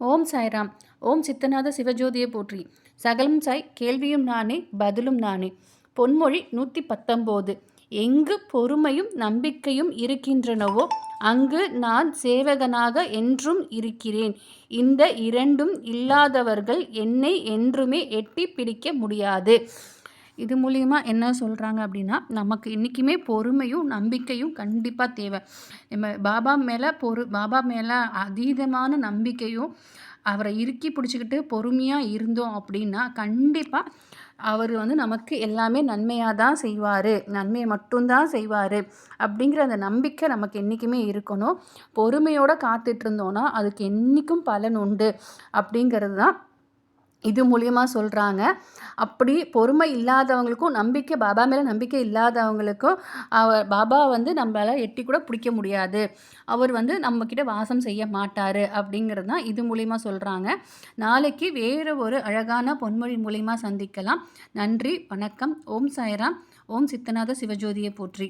ஓம் சாய்ராம். ஓம் சித்தநாத சிவஜோதியை போற்றி. சகலம் சாய் கேள்வியும் நானே பதிலும் நானே. பொன்மொழி நூற்றி பத்தொம்போது எங்கு பொறுமையும் நம்பிக்கையும் இருக்கின்றனவோ அங்கு நான் சேவகனாக என்றும் இருக்கிறேன். இந்த இரண்டும் இல்லாதவர்கள் என்னை என்றுமே எட்டி பிடிக்க முடியாது. இது மூலிமா என்ன சொல்கிறாங்க அப்படின்னா நமக்கு என்றைக்குமே பொறுமையும் நம்பிக்கையும் கண்டிப்பாக தேவை. நம்ம பாபா மேலே பொறு பாபா மேலே அதீதமான நம்பிக்கையும் அவரை இறுக்கி பிடிச்சிக்கிட்டு பொறுமையாக இருந்தோம் அப்படின்னா கண்டிப்பாக அவர் வந்து நமக்கு எல்லாமே நன்மையாக தான் செய்வார். நன்மையை மட்டும்தான் செய்வார். அப்படிங்கிற அந்த நம்பிக்கை நமக்கு என்றைக்குமே இருக்கணும். பொறுமையோடு காத்துட்ருந்தோன்னா அதுக்கு என்றைக்கும் பலன் உண்டு. அப்படிங்கிறது தான் இது மூலியமாக சொல்கிறாங்க அப்படி பொறுமை இல்லாதவங்களுக்கும் நம்பிக்கை பாபா மேலே நம்பிக்கை இல்லாதவங்களுக்கும் அவர் பாபா வந்து நம்மளால் எட்டி கூட பிடிக்க முடியாது. அவர் வந்து நம்மக்கிட்ட வாசம் செய்ய மாட்டார் அப்படிங்கிறது தான் இது மூலிமா சொல்கிறாங்க நாளைக்கு வேறு ஒரு அழகான பொன்மொழி மூலிமா சந்திக்கலாம். நன்றி வணக்கம். ஓம் சாய்ராம். ஓம் சித்தநாத சிவஜோதியை போற்றி.